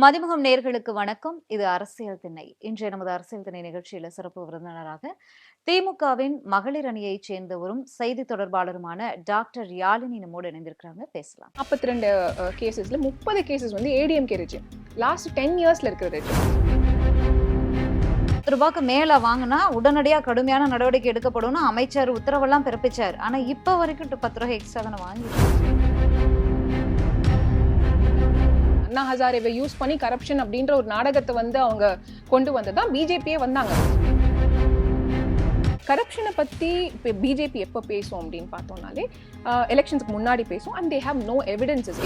மதிமுகம் நேர்களுக்கு வணக்கம். இது அரசியல் திணை இன்றைய நமது அரசியல் திணை நிகழ்ச்சியில சிறப்பு விருந்தினராக திமுகவின் மகளிர் அணியைச் சேர்ந்தவரும் செய்தி தொடர்பாளருமான டாக்டர் யாழினி நம்மோடு இணைந்திருக்கிறாங்க. பேசலாம். நாற்பத்தி ரெண்டு கேசஸ்ல முப்பது கேசஸ் வந்து ஏடிஎம்கே ரெஜிம் லாஸ்ட் டென் இயர்ஸ்ல இருக்கிற ரெஜிம் பத்து ரூபாய்க்கு மேல வாங்கினா உடனடியா கடுமையான நடவடிக்கை எடுக்கப்படும்னு அமைச்சர் உத்தரவெல்லாம் பிறப்பிச்சார். ஆனா இப்ப வரைக்கும் பத்து ரூபாய் எக்ஸ்ட்ரா தானே வாங்கி அண்ணா ஹசாரேவை யூஸ் பண்ணி கரப்ஷன் அப்படின்ற ஒரு நாடகத்தை வந்து அவங்க கொண்டு வந்தது தான் பிஜேபியே வந்தாங்க. கரப்ஷனை பற்றி இப்போ பிஜேபி எப்போ பேசும் அப்படின்னு பார்த்தோம்னாலே எலெக்ஷன்ஸ்க்கு முன்னாடி பேசும் and they have no evidences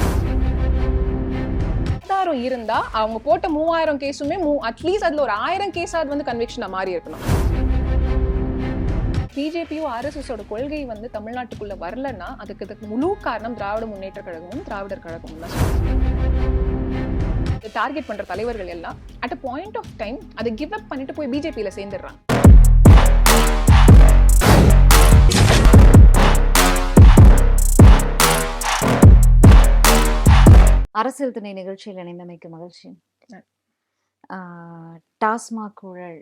பத்தாயிரம் இருந்தா அவங்க போட்ட மூவாயிரம் கேஸுமே மூ அட்லீஸ்ட் அதுல ஒரு ஆயிரம் கேஸாவது வந்து கன்விக்ஷனா மாறி இருக்கணும். பிஜேபியும் ஆர்எஸ்எஸோட கொள்கை வந்து தமிழ்நாட்டுக்குள்ள வரலன்னா அதுக்கு இதுக்கு முழு காரணம் திராவிட முன்னேற்ற கழகமும் திராவிடர் கழகமும் தான் டார்கெட் பண்ற தலைவர்கள் எல்லாம் at a point of time அதை கிவ் அப் பண்ணிட்டு போய் பிஜேபியில சேர்ந்துடுறாங்க. அரசியல் திணை நிகழ்ச்சியில் இணைந்தமைக்கு மகிழ்ச்சி. டாஸ்மாக் ஊழல்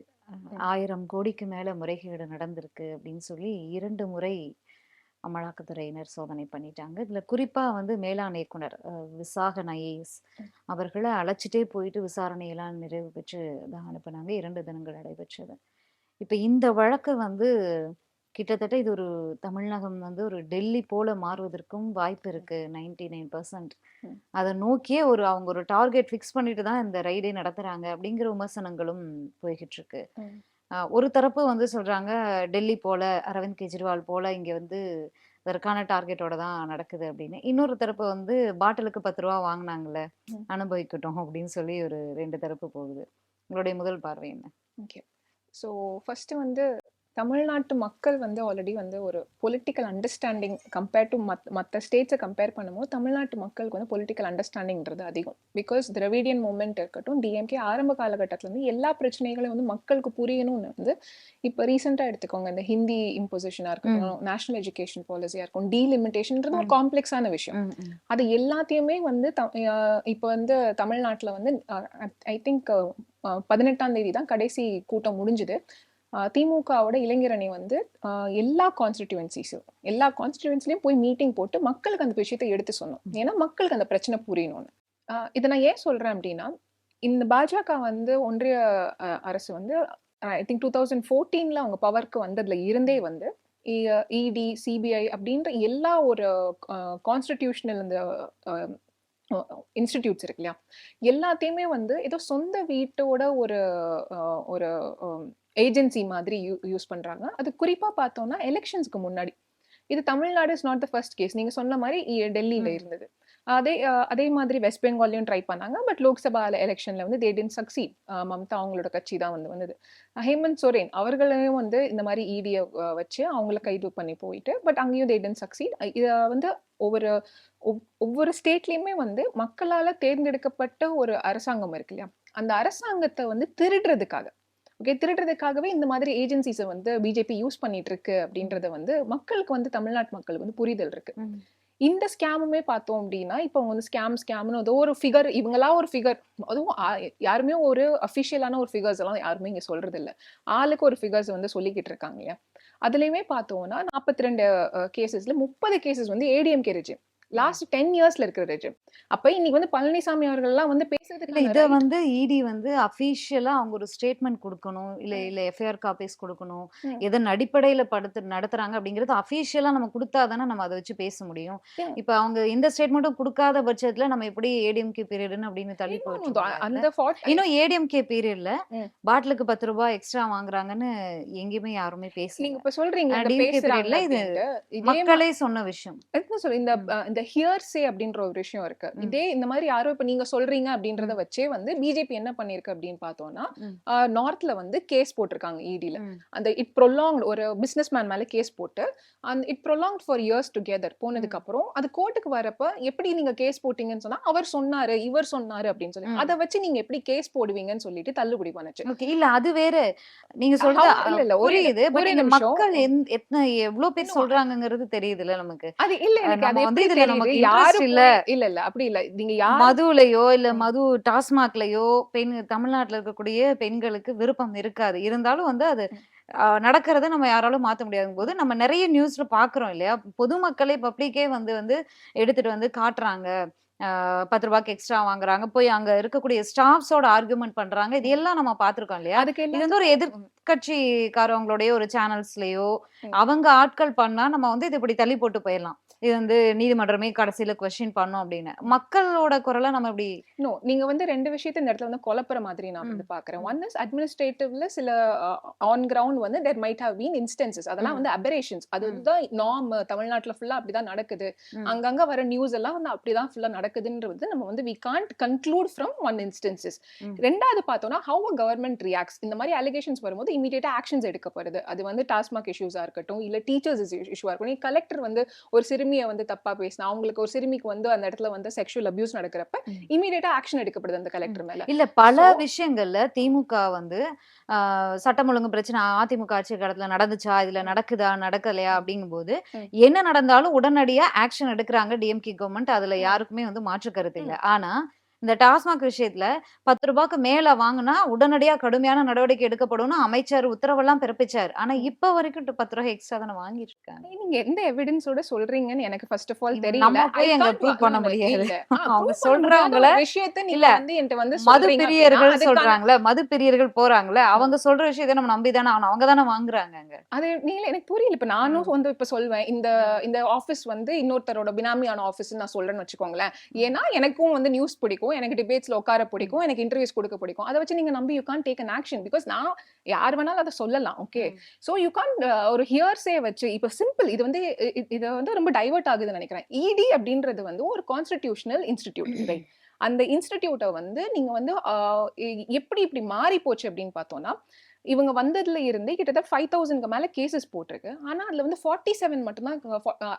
ஆயிரம் கோடிக்கு மேல முறைகேடு நடந்திருக்கு அப்படின்னு சொல்லி இரண்டு முறை அமலாக்கத்துறையினர் சோதனை பண்ணிட்டாங்க. இதுல குறிப்பா வந்து மேலாண் இயக்குனர் விசாகன் ஐஏஎஸ் அவர்களை அழைச்சிட்டே போயிட்டு விசாரணையெல்லாம் நிறைவு பெற்று தான் அனுப்புனாங்க. இரண்டு தினங்கள் நடைபெற்றது. இப்ப இந்த வழக்கு வந்து கிட்டத்தட்ட இது ஒரு தமிழகம் வந்து ஒரு டெல்லி போல மாறுவதற்கும் வாய்ப்பு இருக்கு நைன்டி நைன் பர்சன்ட். அதை நோக்கியே ஒரு அவங்க ஒரு டார்கெட் ஃபிக்ஸ் பண்ணிட்டு தான் இந்த ரைடே நடத்துறாங்க அப்படிங்கிற விமர்சனங்களும் போய்கிட்டு இருக்கு. ஒரு தரப்பு வந்து சொல்றாங்க டெல்லி போல அரவிந்த் கெஜ்ரிவால் போல இங்க வந்து அதற்கான டார்கெட்டோட தான் நடக்குது அப்படின்னு. இன்னொரு தரப்பு வந்து பாட்டிலுக்கு பத்து ரூபா வாங்கினாங்கல்ல. அனுபவிக்கட்டும் அப்படின்னு சொல்லி ஒரு ரெண்டு தரப்பு போகுது. உங்களுடைய முதல் பார்வை என்ன? ஓகே. ஸோ ஃபர்ஸ்ட் வந்து தமிழ்நாட்டு மக்கள் வந்து ஆல்ரெடி வந்து ஒரு பொலிட்டிக்கல் அண்டர்ஸ்டாண்டிங் கம்பேர் டு மத் மற்ற ஸ்டேட்ஸை கம்பேர் பண்ணும்போது தமிழ்நாட்டு மக்களுக்கு வந்து பொலிட்டிக்கல் அண்டர்ஸ்டாண்டிங்கிறது அதிகம். பிகாஸ் திராவிடியன் மூமெண்ட் இருக்கட்டும் டிஎம்கே ஆரம்ப காலகட்டத்தில் வந்து எல்லா பிரச்சனைகளையும் வந்து மக்களுக்கு புரியணும்னு வந்து இப்போ ரீசெண்டாக எடுத்துக்கோங்க. இந்த ஹிந்தி இம்போசிஷனாக இருக்கட்டும் நேஷனல் எஜுகேஷன் பாலிசியாக இருக்கும் டீலிமிட்டேஷன்ன்றது ஒரு. காம்ப்ளெக்ஸான விஷயம். அது எல்லாத்தையுமே வந்து இப்போ வந்து தமிழ்நாட்டில் வந்து ஐ திங்க் பதினெட்டாம் தேதி தான் கடைசி கூட்டம் முடிஞ்சுது. திமுகவோட இளைஞரணி வந்து எல்லா கான்ஸ்டிடியூன்சிஸும் எல்லா கான்ஸ்டிடியூன்ஸ்லையும் போய் மீட்டிங் போட்டு மக்களுக்கு அந்த விஷயத்தை எடுத்து சொன்னோம். ஏன்னா மக்களுக்கு அந்த பிரச்சனை புரியணும்னு. இதை நான் ஏன் சொல்றேன் அப்படின்னா இந்த பாஜக வந்து ஒன்றிய அரசு வந்து ஐ திங்க் டூ தௌசண்ட் ஃபோர்டீனில் அவங்க பவருக்கு வந்ததுல இருந்தே வந்து இடி சிபிஐ அப்படின்ற எல்லா ஒரு கான்ஸ்டிடியூஷனல் இந்த இன்ஸ்டிடியூட்ஸ் இருக்கு இல்லையா? எல்லாத்தையுமே வந்து ஏதோ சொந்த வீட்டோட ஒரு ஒரு ஏஜென்சி மாதிரி யூ யூஸ் பண்றாங்க. அது குறிப்பா பார்த்தோம்னா எலெக்ஷன்ஸ்க்கு முன்னாடி. இது Tamil Nadu is not the first case நீங்க சொன்ன மாதிரி டெல்லியில. இருந்தது. அதே அதே மாதிரி வெஸ்ட் பெங்கால்லையும் ட்ரை பண்ணாங்க. பட் லோக்சபா எலெக்ஷன்ல வந்து தே டென்ட் சக்சீட் மம்தா அவங்களோட கட்சி தான் வந்து வந்தது. ஹேமந்த் சோரேன் அவர்களையும் வந்து இந்த மாதிரி இடியை வச்சு அவங்கள கைது பண்ணி போயிட்டு பட் அங்கேயும் தே டென்ட் சக்சீட் இதை வந்து ஒவ்வொரு ஒவ்- ஒவ்வொரு ஸ்டேட்லயுமே வந்து மக்களால தேர்ந்தெடுக்கப்பட்ட ஒரு அரசாங்கம் இருக்கு இல்லையா? அந்த அரசாங்கத்தை வந்து திருடுறதுக்காக. ஓகே திருடுறதுக்காகவே இந்த மாதிரி ஏஜென்சிஸை வந்து பிஜேபி யூஸ் பண்ணிட்டு இருக்கு அப்படின்றத வந்து மக்களுக்கு வந்து தமிழ்நாட்டு மக்களுக்கு வந்து புரிதல் இருக்கு. இந்த ஸ்கேமுமே பார்த்தோம் அப்படின்னா இப்போ வந்து ஸ்கேம் ஸ்கேம்னு ஏதோ ஒரு ஃபிகர் இவங்களா ஒரு ஃபிகர் அதுவும் யாருமே ஒரு அஃபிஷியலான ஒரு ஃபிகர்ஸ் எல்லாம் யாருமே இங்க சொல்றது இல்ல ஆளுக்கு ஒரு ஃபிகர்ஸ் வந்து சொல்லிக்கிட்டு இருக்காங்க இல்லையா? அதுலயுமே பார்த்தோம்னா நாற்பத்தி ரெண்டு கேசஸ்ல முப்பது கேசஸ் வந்து ஏடிஎம்கே ரெஜிம் லாஸ்ட் டென் இயர்ஸ்ல இருக்கிற ரெஜிம் அப்ப இன்னைக்கு வந்து பழனிசாமி அவர்கள் எல்லாம் வந்து பேசுறதுக்கு இத வந்து இடி வந்து அபிஷியலா அவங்க ஒரு ஸ்டேட்மெண்ட் கொடுக்கணும். இல்ல இல்ல எஃப்ஐஆர் காப்பீஸ் கொடுக்கணும். எதன் அடிப்படையில படுத்து நடத்துறாங்க அப்படிங்கறது அபிஷியலா நம்ம கொடுத்தாதானே நம்ம அதை வச்சு பேச முடியும். இப்ப அவங்க எந்த ஸ்டேட்மெண்ட்டும் கொடுக்காத பட்சத்துல நம்ம எப்படி ஏடிஎம்கே பீரியட்னு அப்படின்னு தள்ளி போயிட்டு அந்த இன்னும் ஏடிஎம்கே பீரியட்ல. பாட்டிலுக்கு பத்து ரூபாய் எக்ஸ்ட்ரா வாங்குறாங்கன்னு எங்கேயுமே யாருமே நீங்க பேசல இப்ப சொல்றீங்க இது மக்களே சொன்ன விஷயம். இந்த ஹியர்ஸே அப்படின்ற ஒரு விஷயம் இருக்கு. இதே இந்த மாதிரி யாரோ இப்ப நீங்க சொல்றீங்க அப்படின்றத வச்சே வந்து பிஜேபி என்ன பண்ணிருக்கு அப்படின்னு பார்த்தோம்னா. நார்த்ல வந்து கேஸ் போட்டிருக்காங்க இடில ம். அந்த இட் ப்ரொலாங் ஒரு பிசினஸ் மேன் மேல கேஸ் போட்டு அந்த it prolong for years together போனதுக்கு அப்புறம் அது கோர்ட்டுக்கு வரப்ப எப்படி நீங்க கேஸ் போட்டீங்கன்னு சொன்னா அவர் சொன்னாரு இவர் சொன்னாரு அப்படின்னு சொல்லி. அதை வச்சு நீங்க எப்படி கேஸ் போடுவீங்கன்னு சொல்லிட்டு தள்ளுபடி பண்ணுச்சு ஓகே இல்ல அது வேற நீங்க சொல்றது இல்ல, இல்ல, ஒரே- நிமிஷம். மக்கள் எத்தனை எவ்வளவு பேர் சொல்றாங்கங்கிறது தெரியுதுல்ல நமக்கு அது இல்ல எனக்கு அது வந்து எப்படி நமக்கு யாரு இன்ட்ரெஸ்ட் இல்ல. இல்ல இல்ல. அப்படி இல்ல. நீங்க யாரு மதுலயோ இல்ல. மது டாஸ்மாக்லயோ பெண் தமிழ்நாட்டுல இருக்கக்கூடிய பெண்களுக்கு விருப்பம் இருக்காது. இருந்தாலும் வந்து அது நடக்கிறத நம்ம யாராலும் மாத்த முடியாத போது நம்ம நிறைய நியூஸ்ல பாக்குறோம் இல்லையா? பொதுமக்களே பப்ளிக்கே வந்து வந்து எடுத்துட்டு வந்து காட்டுறாங்க. ஆஹ் பத்து ரூபாய்க்கு எக்ஸ்ட்ரா வாங்குறாங்க. போய் அங்க இருக்கக்கூடிய ஸ்டாஃப்ஸோட ஆர்குமெண்ட் பண்றாங்க. இது. எல்லாம் நம்ம பாத்திருக்கோம் இல்லையா? அதுக்கு இது வந்து ஒரு எதிர்கட்சிக்காரவங்களுடைய ஒரு சேனல்ஸ்லயோ. அவங்க ஆட்கள் பண்ணா நம்ம வந்து இது இப்படி தள்ளி போட்டு போயிடலாம். இது வந்து நீதிமன்றமே கடைசியில கொஸ்டின் பண்ணும் அப்படின்னு மக்களோட குரலை நம்ம இப்படி நோ நீங்க வந்து ரெண்டு விஷயத்த இந்த இடத்துல வந்து குழப்புற மாதிரி நான். வந்து பாக்குறேன். ஒன் இஸ் அட்மினிஸ்ட்ரேட்டிவ்ல சில ஆன் கிரவுண்ட் வந்து there might have been instances அதெல்லாம். வந்து அபரேஷன்ஸ். அதுதான் நார்ம் தமிழ்நாட்டுல ஃபுல்லா அப்படிதான் நடக்குது. அங்கங்க வர நியூஸ் எல்லாம் வந்து அப்படிதான் ஃபுல்லா நடக்குதுன்றது நம்ம வந்து we can't conclude from one instances. ரெண்டாவது பார்த்தோம்னா ஹவு அ கவர்மெண்ட் ரியாக்ட்ஸ் இந்த மாதிரி அலிகேஷன்ஸ் வரும்போது இமீடியட்டா ஆக்ஷன்ஸ் எடுக்கப்படுது அது வந்து டாஸ்மாக் இஷ்யூஸா இருக்கட்டும் இல்ல டீச்சர்ஸ் இஷ்யூவா இருக்கட்டும் கலெக்டர் வந்து ஒரு சிறுமியை வந்து தப்பா பேசினா அவங்களுக்கு ஒரு சிறுமிக்கு வந்து அந்த இடத்துல வந்து செக்ஷுவல் அபியூஸ் நடக்கிறப்ப. இமீடியட்டா ஆக்ஷன் எடுக்கப்படுது அந்த கலெக்டர் மேல இல்ல பல விஷயங்கள்ல திமுக வந்து சட்டம் ஒழுங்கு பிரச்சனை அதிமுக ஆட்சி காலத்துல நடந்துச்சா இதுல. நடக்குதா நடக்கலையா அப்படிங்கும்போது ம். என்ன நடந்தாலும் உடனடியா ஆக்ஷன் எடுக்கிறாங்க டிஎம்கே கவர்மெண்ட் அதுல. யாருக்குமே வந்து மாற்று கருத்து இல்ல ஆனா இந்த டாஸ்மாக் விஷயத்துல பத்து ரூபாய்க்கு மேல வாங்குனா உடனடியா கடுமையான நடவடிக்கை எடுக்கப்படும்னு அமைச்சர் உத்தரவெல்லாம் பிறப்பிச்சார். ஆனா. இப்ப வரைக்கும் பத்து ரூபாய் எக்ஸ்ட்ரா தானே வாங்கிட்டு இருக்காங்க. நீங்க எந்த எவிடன்ஸோட சொல்றீங்கன்னு எனக்கு ஃபர்ஸ்ட் ஆஃப் ஆல் தெரியல. நம்ம போய் can't- prove பண்ண முடியாது. அவங்க சொல்றவங்கள விஷயத்த இல்ல, வந்து என்கிட்ட வந்து மது பிரியர்கள் சொல்றாங்கல்ல மது பிரியர்கள் போறாங்கல்ல அவங்க சொல்ற விஷயத்தை நம்ம நம்பி தானே ஆகணும். அவங்க தானே வாங்குறாங்க அது நீங்க எனக்கு புரியல. இப்ப நானும். வந்து இப்ப சொல்வேன். இந்த. இந்த ஆபீஸ் வந்து இன்னொருத்தரோட பினாமியான ஆபீஸ் நான் சொல்றேன்னு வச்சுக்கோங்களேன். ஏன்னா எனக்கும் வந்து நியூஸ் பிடிக்கும். எனக்கு டிபேட்ஸ்ல உட்கார பிடிக்கும் எனக்கு இன்டர்வியூஸ் கொடுக்க பிடிக்கும். அதை வச்சு நீங்க நம்பி you can take an action because நான் யார் வேணாலும் அதை சொல்லலாம் ஓகே. ஸோ யூ கான் ஒரு ஹியர்ஸே வச்சு இப்போ சிம்பிள் இது வந்து இது வந்து ரொம்ப டைவர்ட் ஆகுதுன்னு நினைக்கிறேன். இடி அப்படின்றது வந்து ஒரு கான்ஸ்டிடியூஷனல் இன்ஸ்டிடியூட் ரைட் அந்த இன்ஸ்டிடியூட்டை வந்து நீங்க வந்து எப்படி இப்படி மாறி போச்சு அப்படின்னு பார்த்தோம்னா இவங்க வந்ததுல இருந்து கிட்டத்தட்ட ஃபைவ் தௌசண்ட்க்கு மேல கேசஸ் போட்டிருக்கு. ஆனா அதுல வந்து ஃபார்ட்டி செவன் மட்டும்தான்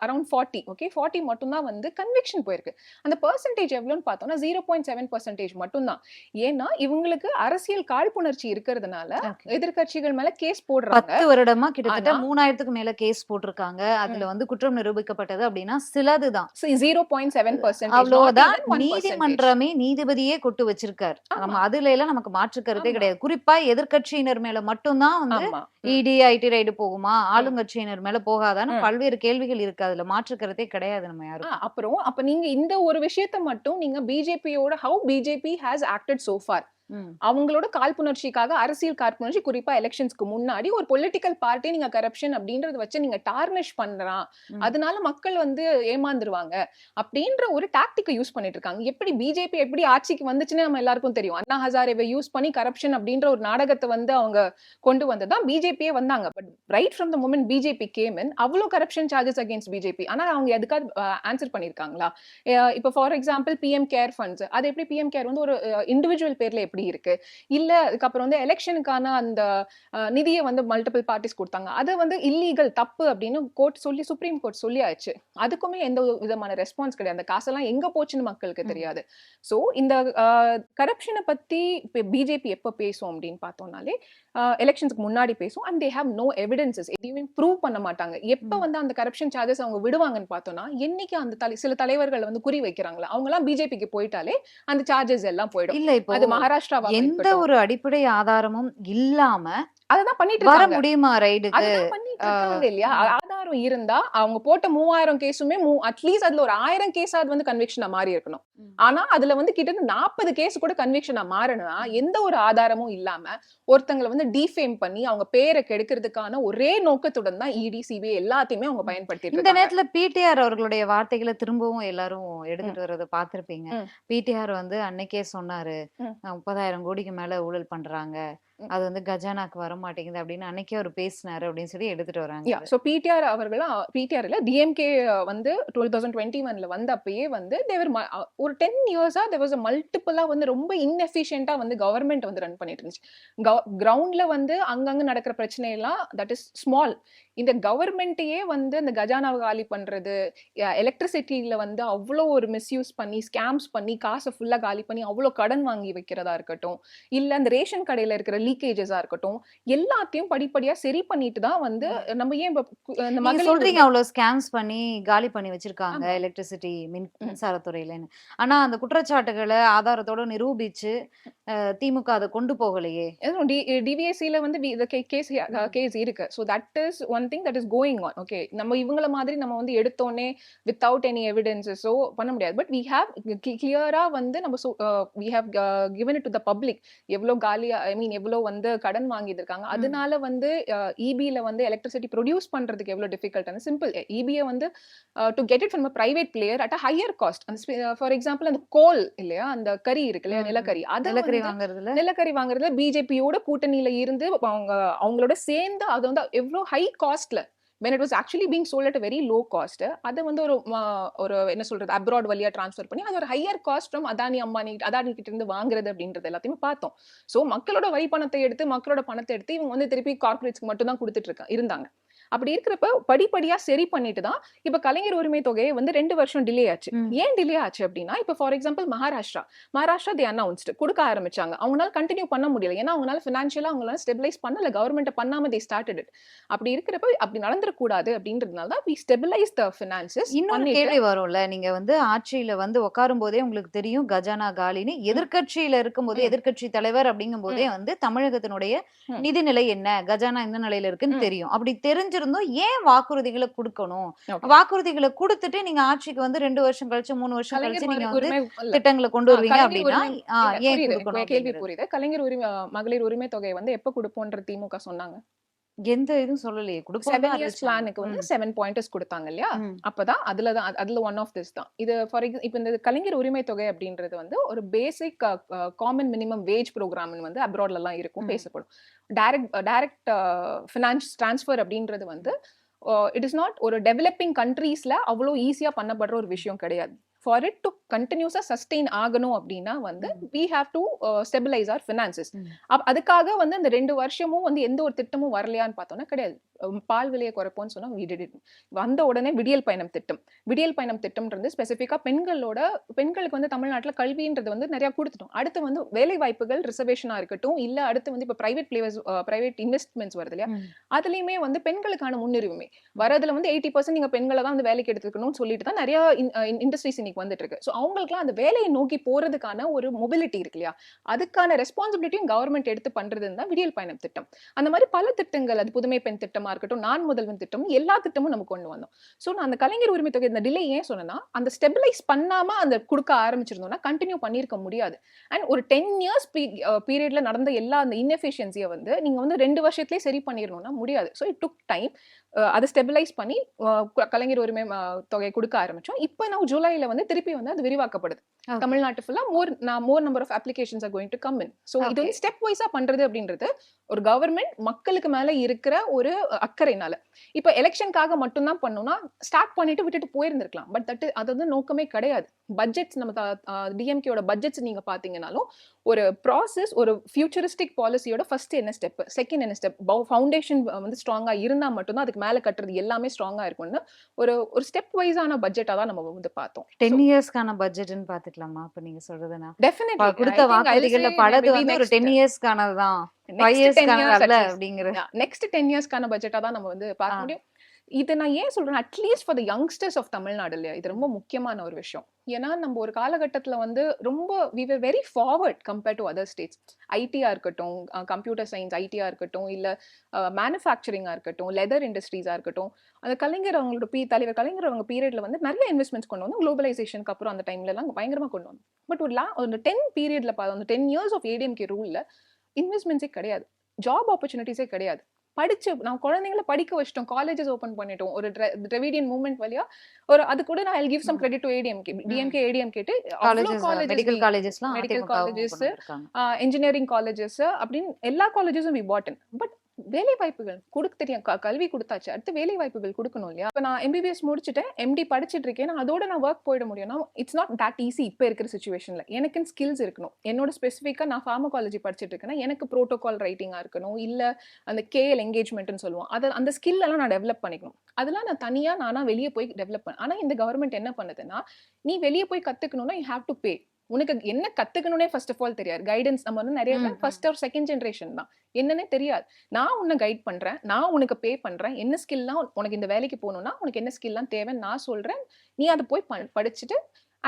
அரௌண்ட் ஃபார்ட்டி ஓகே ஃபார்ட்டி மட்டும்தான் வந்து கன்விக்ஷன் போயிருக்கு. அந்த பர்சன்டேஜ் எவ்வளோன்னு பார்த்தோம்னா ஜீரோ பாயிண்ட் செவன் பர்சன்டேஜ் மட்டும்தான். ஏன்னா இவங்களுக்கு அரசியல் காழ்ப்புணர்ச்சி இருக்கிறதுனால Okay. எதிர்க்கட்சிகள் மேல கேஸ் போடுறாங்க. பத்து வருடமா கிட்டத்தட்ட மூணாயிரத்துக்கு மேல கேஸ் போட்டிருக்காங்க. அதுல வந்து குற்றம் நிரூபிக்கப்பட்டது அப்படின்னா சிலதுதான். ஜீரோ பாயிண்ட் செவன் அவ்வளவுதான் பர்சன்டேஜ் நீதிமன்றமே நீதிபதியே கொட்டு வச்சிருக்காரு. நம்ம அதுல எல்லாம் நமக்கு மாற்று கருத்தே. கிடையாது. குறிப்பா எதிர்க்கட்சியினர் மேல மட்டும்தான் வந்து இடி ஐடி ரைடு போகுமா? ஆளுங்கட்சியினர் மேல போகாதான்னு. பல்வேறு கேள்விகள் இருக்கு. அதுல மாற்று கருத்தே கிடையாது நம்ம ஆ, யாருக்கும் அப்புறம் அப்ப நீங்க இந்த ஒரு விஷயத்த மட்டும் நீங்க பிஜேபியோட how BJP has acted so far hmm. அவங்களோட காழ்ப்புணர்ச்சிக்காக அரசியல் காழ்ப்புணர்ச்சி குறிப்பா எலெக்ஷன்ஸ்க்கு முன்னாடி ஒரு பொலிட்டிக்கல் பார்ட்டி நீங்க கரப்ஷன் அப்படின்றத வச்சு நீங்க டார்னிஷ் பண்றான். அதனால மக்கள் வந்து ஏமாந்துருவாங்க அப்படின்ற ஒரு டாக்டிக்கை யூஸ் பண்ணிட்டு இருக்காங்க. எப்படி பிஜேபி எப்படி ஆட்சிக்கு வந்துச்சுன்னு நம்ம எல்லாருக்கும் தெரியும். அண்ணா ஹசாரேவை யூஸ் பண்ணி கரப்ஷன் அப்படின்ற ஒரு நாடகத்தை வந்து அவங்க கொண்டு வந்ததான் பிஜேபியே வந்தாங்க. But right from the moment BJP came in அவ்வளோ கரப்ஷன் சார்ஜஸ் அகேன்ஸ்ட் பிஜேபி ஆனா அவங்க எதுக்காவது ஆன்சர் பண்ணிருக்காங்களா? இப்போ for example PM care funds அது எப்படி பிஎம் கேர் வந்து ஒரு இண்டிவிஜுவல் பேர்ல எப்படி இருக்கு? இல்ல அதுக்கப்புறம் வந்து எலெக்ஷனுக்கான அந்த நிதியை வந்து மல்டிபிள் பார்ட்டிஸ் கொடுத்தாங்க. அது வந்து இல்லீகல் தப்பு அப்படின்னு கோர்ட் சொல்லி சுப்ரீம் கோர்ட் சொல்லியாச்சு அதுக்குமே எந்த விதமான ரெஸ்பான்ஸ் கிடையாது. அந்த காசெல்லாம் எங்க போச்சுன்னு மக்களுக்கு. தெரியாது. சோ இந்த கரப்ஷனை பத்தி பிஜேபி எப்போ பேசும் அப்படின்னு பார்த்தோம்னாலே எலெக்ஷனுக்கு முன்னாடி பேசும். And they have no evidences எதையுமே ப்ரூவ் பண்ண மாட்டாங்க. எப்போ. வந்து அந்த கரப்ஷன் சார்ஜஸ் அவங்க விடுவாங்கன்னு பார்த்தோம்னா என்னைக்கு அந்த தலை சில தலைவர்கள் வந்து குறி வைக்கிறாங்களா? அவங்க எல்லாம் பிஜேபிக்கு போயிட்டாலே அந்த சார்ஜஸ் எல்லாம் போயிடும். இல்ல இப்போ அது மகாராஷ்டிராவா எந்த ஒரு அடிப்படை ஆதாரமும் இல்லாம அததான் பண்ணிட்டு வர முடியுமா ரைடுக்கு அதுதான் பண்ணிட்டு இருக்காங்க இல்லையா ம். ஆதாரம் இருந்தா அவங்க போட்ட மூவாயிரம் கேஸுமே அட்லீஸ்ட் அதுல ஒரு ஆயிரம் கேஸாவது வந்து கன்விக்ஷனா மாறி இருக்கணும் ம். ஆனா அதுல வந்து கிட்டத்தட்ட நாற்பது கேஸ் கூட கன்விக்ஷனா மாறணும்னா எந்த ஒரு ஆதாரமும் இல்லாம ஒருத்தங்களை வந்து டிஃபேம் பண்ணி அவங்க பேரை கெடுக்கிறதுக்கான ஒரே நோக்கத்துடன் தான் இடி சிபிஐ எல்லாத்தையுமே அவங்க பயன்படுத்திட்டு இந்த நேரத்துல பிடிஆர் அவர்களுடைய வார்த்தைகளை திரும்பவும் எல்லாரும் எடுத்துட்டு வர்றத பாத்திருப்பீங்க ம். பிடிஆர் வந்து அன்னைக்கே சொன்னாரு ம். முப்பதாயிரம் கோடிக்கு மேல ஊழல் பண்றாங்க ம். அது வந்து கஜானாக்கு வர மாட்டேங்குது அப்படின்னு அன்னைக்கே அவர் பேசினாரு அப்படின்னு சொல்லி எடுத்துட்டு வராங்க ஸோ பிடிஆர் அவர்களும் பிடிஆர் இல்ல டிஎம்கே வந்து டுவெல் தௌசண்ட் டுவெண்ட்டி ஒன்ல வந்த அப்பயே வந்து தேவர் ஒரு டென் இயர்ஸா தேர் வாஸ் மல்டிபிளா வந்து ரொம்ப இன்எஃபிஷியண்டா வந்து கவர்மெண்ட் வந்து ரன் பண்ணிட்டு இருந்துச்சு. கிரவுண்ட்ல வந்து அங்கங்க நடக்கிற பிரச்சனை எல்லாம் தட் இஸ் ஸ்மால் இந்த கவர்மெண்ட்டையே வந்து இந்த கஜானாவை காலி பண்றது எலக்ட்ரிசிட்டியில வந்து அவ்வளோ ஒரு மிஸ்யூஸ் பண்ணி ஸ்கேம்ஸ் பண்ணி காசை ஃபுல்லா காலி பண்ணி அவ்வளோ கடன் வாங்கி வைக்கிறதா இருக்கட்டும் இல்ல அந்த ரேஷன் கடையில இருக்கிற லீக்கேஜஸா இருக்கட்டும் எல்லாத்தையும் படிப்படியா சரி பண்ணிட்டு தான் வந்து நம்ம ஏன் இப்ப சொல்றீங்க அவ்வளவு ஸ்கேம்ஸ் பண்ணி காலி பண்ணி வச்சிருக்காங்க. எலக்ட்ரிசிட்டி மின். மின்சாரத்துறையிலன்னு ஆனா அந்த குற்றச்சாட்டுகளை ஆதாரத்தோட நிரூபிச்சு திமுக அதை கொண்டு போகலையே. டிவிஎஸ்சியில் வந்து கேஸ் கேஸ் இருக்கு. So that is one thing that is going on okay நம்ம இவங்கள மாதிரி நம்ம வந்து எடுத்தோடனே வித்தவுட் எனி எவிடன்ஸஸோ பண்ண முடியாது. பட் வி ஹாவ் கிளியராக வந்து நம்ம we have given to the public எவ்வளோ காலியா ஐ மீன் எவ்வளோ வந்து கடன் வாங்கியிருக்காங்க. அதனால வந்து இபியில் வந்து எலக்ட்ரிசிட்டி ப்ரொடியூஸ் பண்ணுறதுக்கு எவ்வளோ டிஃபிகல்ட் அந்த சிம்பிள் இபியை வந்து to get it from private player at a higher cost அந்த ஃபார் எக்ஸாம்பிள் அந்த கோல் இல்லையா? அந்த கறி இருக்கு இல்லையா. நிலக்கரி. அதை நிலக்கரி வாங்குறதுல? நிலக்கரி வாங்குறதுல பிஜேபியோட கூட்டணியில இருந்து அவங்க அவங்களோட சேர்ந்து அது வந்து எவ்வளோ ஹை காஸ்ட்ல when it was actually being sold at a very low cost அதை வந்து ஒரு ஒரு என்ன சொல்றது அப்ராட் வழியா ட்ரான்ஸ்ஃபர் பண்ணி அது ஒரு higher cost from Adani Ambani Adani கிட்ட இருந்து வாங்குறது அப்படின்றது எல்லாத்தையுமே பார்த்தோம். சோ மக்களோட வரி பணத்தை எடுத்து மக்களோட பணத்தை எடுத்து இவங்க வந்து திருப்பி கார்பரேட்ஸ்க்கு மட்டும் தான் கொடுத்துட்டு இருக்க இருந்தாங்க. அப்படி இருக்கிறப்ப படிப்படியா சரி பண்ணிட்டு தான் இப்ப கலைஞர் உரிமை தொகையை வந்து ரெண்டு வருஷம் டிலே ஆச்சு. ஏன் டிலே ஆச்சு அப்படின்னா இப்ப for example Maharashtra Maharashtra the announced கொடுக்க ஆரம்பிச்சாங்க. அவங்களால கண்டினியூ பண்ண முடியல. ஏன்னா அவங்களால ஃபினான்ஷியலா அவங்களால ஸ்டெபிலைஸ் பண்ணல. கவர்மெண்ட் பண்ணாம தி ஸ்டார்டட் அப்படி இருக்கிறப்ப அப்படி நடந்துடக்கூடாது அப்படின்றதுனால தான் வி ஸ்டெபிலைஸ் த ஃபினான்சஸ் இன்னொரு கேள்வி வரும்ல. நீங்க வந்து ஆட்சியில வந்து உட்காரும் போதே உங்களுக்கு தெரியும் கஜானா காலின்னு. எதிர்க்கட்சியில இருக்கும்போது ம். எதிர்க்கட்சி தலைவர் அப்படிங்கும் போதே வந்து தமிழகத்தினுடைய. நிதிநிலை என்ன? கஜானா எந்த நிலையில இருக்குன்னு. தெரியும். அப்படி தெரிஞ்சிருந்தும் ஏன் வாக்குறுதிகளை கொடுக்கணும். வாக்குறுதிகளை கொடுத்துட்டு நீங்க ஆட்சிக்கு வந்து ரெண்டு வருஷம் கழிச்சு மூணு வருஷம் கழிச்சு நீங்க வந்து. திட்டங்களை கொண்டு வருவீங்க அப்படின்னா ஏன் கேள்வி. புரியுது கலைஞர் உரிமை மகளிர் உரிமை தொகையை வந்து எப்ப கொடுப்போன்ற திமுக சொன்னாங்க எந்த இதுவும் சொல்லலையே. கொடுப்போம் செவன் இயர்ஸ் பிளானுக்கு வந்து செவன் பாயிண்டர்ஸ் கொடுத்தாங்க இல்லையா? அப்பதான் அதுல தான் அது- அதுல ஒன் ஆஃப் திஸ் தான். இது ஃபார் எக்ஸாம்பிள் இப்போ இந்த கலைஞர் உரிமை தொகை அப்படின்றது வந்து ஒரு பேசிக் காமன் மினிமம் வேஜ் ப்ரோக்ராம்னு வந்து அப்ராட்ல எல்லாம் இருக்கும். பேசப்படும். டைரக்ட் டைரக்ட் ஃபினான்ஸ் ட்ரான்ஸ்ஃபர் அப்படின்றது வந்து இட் இஸ் நாட் ஒரு டெவலப்பிங் கண்ட்ரீஸ்ல அவ்வளோ ஈஸியா பண்ணப்படுற ஒரு விஷயம் கிடையாது. ஃபார் இட் டு கண்டினியூஸா சஸ்டெயின் ஆகணும் அப்படின்னா வந்து. We have to stabilise our finances hmm. அதுக்காக வந்து அந்த ரெண்டு வருஷமும் வந்து எந்த ஒரு திட்டமும் வரலையான்னு பார்த்தோம்னா கிடையாது பால் விலையை குறைப்போம்னு சொன்னா we did it. வந்த உடனே விடியல் பயணம் திட்டம் விடியல் பயணம் திட்டம்ன்றது ஸ்பெசிஃபிக்கா பெண்களோட பெண்களுக்கு வந்து தமிழ்நாட்டுல கல்வின்றது வந்து நிறைய கொடுத்துட்டோம் அடுத்து வந்து வேலை வாய்ப்புகள் ரிசர்வேஷனா இருக்கட்டும் இல்ல அடுத்து வந்து இப்ப பிரைவேட் பிளேவர்ஸ் பிரைவேட் இன்வெஸ்ட்மெண்ட்ஸ் வருது இல்லையா. அதுலயுமே வந்து பெண்களுக்கான முன்னுரிமை வரதுல வந்து எயிட்டி பர்சன்ட் நீங்க பெண்களை தான் வந்து வேலைக்கு எடுத்துக்கணும்னு சொல்லிட்டு தான் நிறைய இண்டஸ்ட்ரீஸ் இன்னைக்கு வந்துட்டு இருக்கு ஸோ அவங்களுக்குலாம் அந்த வேலையை நோக்கி போறதுக்கான ஒரு மொபிலிட்டி இருக்கு இல்லையா? அதுக்கான ரெஸ்பான்சிபிலிட்டியும் கவர்மெண்ட் எடுத்து பண்றதுன்னு தான் விடியல் பயணம் திட்டம். அந்த மாதிரி பல திட்டங்கள் அது புதுமை பெண் திட்டமா இருக்கட்டும் நான் முதல்வன் திட்டம் எல்லா திட்டமும் நம்ம கொண்டு வந்தோம். ஸோ நான் அந்த கலைஞர் உரிமை தொகை இந்த டிலே ஏன் சொன்னேன்னா அந்த ஸ்டெபிலைஸ் பண்ணாம அந்த கொடுக்க ஆரம்பிச்சிருந்தோம்னா கண்டினியூ பண்ணியிருக்க முடியாது. அண்ட் ஒரு டென் இயர்ஸ் பீரியட்ல நடந்த எல்லா அந்த இன்எஃபிஷியன்சியை வந்து நீங்க வந்து ரெண்டு வருஷத்துலேயே சரி பண்ணிடணும்னா முடியாது. ஸோ இட் டுக் டைம் அதை ஸ்டெபிலைஸ் பண்ணி கலைஞர் உரிமை தொகை கொடுக்க ஆரம்பிச்சோம். இப்போ நான் ஜூலைல வந்து திருப்பி வந்து அது விரிவாக்கப்படுது. தமிழ்நாட்டு ஃபுல்லா more and more number of applications are going to come in so இது. வந்து ஸ்டெப் வைஸா பண்றது அப்படின்றது ஒரு கவர்மெண்ட் மக்களுக்கு மேல இருக்கிற ஒரு அக்கறைனால. இப்போ எலெக்ஷனுக்காக மட்டும்தான் பண்ணோம்னா ஸ்டார்ட் பண்ணிட்டு விட்டுட்டு போயிருந்திருக்கலாம். பட் தட் அது வந்து நோக்கமே கிடையாது. பட்ஜெட்ஸ் நம்ம டிஎம்கேயோட பட்ஜெட்ஸ் நீங்க பாத்தீங்கன்னாலும் ஒரு ப்ராசஸ் ஒரு ஃபியூச்சரிஸ்டிக் பாலிசியோட ஃபர்ஸ்ட் என்ன ஸ்டெப் செகண்ட் என்ன ஸ்டெப் ஃபவுண்டேஷன் வந்து ஸ்ட்ராங்கா இருந்தா மட்டும்தான் அதுக்கு மேல கட்டுறது எல்லாமே ஸ்ட்ராங்கா இருக்கும்னு ஒரு ஒரு ஸ்டெப் வைஸான பட்ஜெட்டா தான் நம்ம வந்து பார்த்தோம். டென் இயர்ஸ்க்கான பட்ஜெட்னு பாத்துக்கலாமா? இப்ப நீங்க சொல்றதுன்னா. டெஃபினெட்லி கொடுத்த வாக்குறுதிகள்ல பலது வந்து ஒரு டென் இயர்ஸ்க்கானது ஃபைவ் இயர்ஸ்க்கானது அல்ல அப்படிங்கிறது நெக்ஸ்ட் டென் இயர்ஸ்க்கான பட்ஜெட்டா தான் நம்ம வந்து பார்க்க. முடியும். இது நான் ஏன் சொல்றேன் at least for the youngsters of Tamil Nadu இல்லையா? இது ரொம்ப முக்கியமான ஒரு விஷயம். ஏன்னா நம்ம ஒரு காலகட்டத்தில் வந்து ரொம்ப we were very forward compare to other states ஐடியாக இருக்கட்டும் கம்ப்யூட்டர் சயின்ஸ் ஐடியாக இருக்கட்டும் இல்லை மேனுஃபேக்சரிங்காக இருக்கட்டும் லெதர் இண்டஸ்ட்ரீஸாக இருக்கட்டும் அந்த கலைஞர் அவங்களோட பி தலைவர் கலைஞர் அவங்க பீரியடில் வந்து நிறைய இன்வெஸ்ட்மெண்ட்ஸ் கொண்டு வந்து குளோபலைசேஷனுக்கு அப்புறம் அந்த டைம்லலாம் பயங்கரமாக கொண்டு வந்தோம் பட் ஒரு லா ஒரு டென் பீரியட்ல அந்த டென் இயர்ஸ் ஆஃப் ஏடிஎம்கே ரூலில் இன்வெஸ்ட்மெண்ட்ஸே கிடையாது. ஜாப் ஆப்பர்ச்சுனிட்டிஸே கிடையாது. படிச்சு நான் குழந்தைங்கள படிக்க வச்சிட்டோம். காலேஜஸ் ஓபன் பண்ணிட்டோம். ஒரு டிரெவிடியன் மூவ்மெண்ட் வழியா. ஒரு அது கூட நான் I give some. Credit to ADMK DMK ATM கேட்டு காலேஜஸ் மெடிக்கல் medical colleges, இருக்காங்க இன்ஜினியரிங் காலேஜஸ் அப்படின்னு எல்லா காலேஜஸும் வி பாட்டன் பட் வேலை வாய்ப்புகள் கொடுக்க தெரியும். க- கல்வி கொடுத்தாச்சு. அடுத்து வேலை வாய்ப்புகள் கொடுக்கணும் இல்லையா? இப்போ நான் எம்பிபிஎஸ் முடிச்சுட்டேன். எம்டி படிச்சிட்டு இருக்கேன் அதோட நான் ஒர்க் போயிட முடியும்னா இட்ஸ் நாட் தட் ஈஸி இப்போ இருக்கிற சுச்சுவேஷன்ல எனக்குன்னு ஸ்கில்ஸ் இருக்கணும். என்னோட ஸ்பெசிஃபிக்காக நான் ஃபார்மகாலஜி படிச்சிட்டு இருக்கேன்னா எனக்கு ப்ரோட்டோகால் ரைட்டிங்காக இருக்கணும். இல்லை அந்த கேஎல் என்கேஜ்மெண்ட்னு சொல்லுவோம். அதை அந்த ஸ்கில் எல்லாம் நான் டெவலப் பண்ணிக்கணும். அதெல்லாம் நான் தனியாக நானா வெளியே போய் டெவலப் பண்ணேன் ஆனால் இந்த கவர்மெண்ட் என்ன பண்ணுதுன்னா நீ வெளியே போய் கற்றுக்கணும்னா யூ ஹேவ் டு பே உனக்கு என்ன கத்துக்கணும்னே ஃபர்ஸ்ட் ஆஃப் ஆல் தெரியாது. கைடன்ஸ் நம்ம வந்து நிறைய ஃபர்ஸ்ட் ஒரு செகண்ட் ஜென்ரேஷன் தான். என்னன்னே தெரியாது. நான் உன்னை கைட் பண்றேன். நான் உனக்கு பே பண்றேன். என்ன ஸ்கில்லாம் உனக்கு இந்த வேலைக்கு போகணும்னா உனக்கு என்ன ஸ்கில்லாம் தேவைன்னு நான் சொல்றேன். நீ அதை போய் படிச்சுட்டு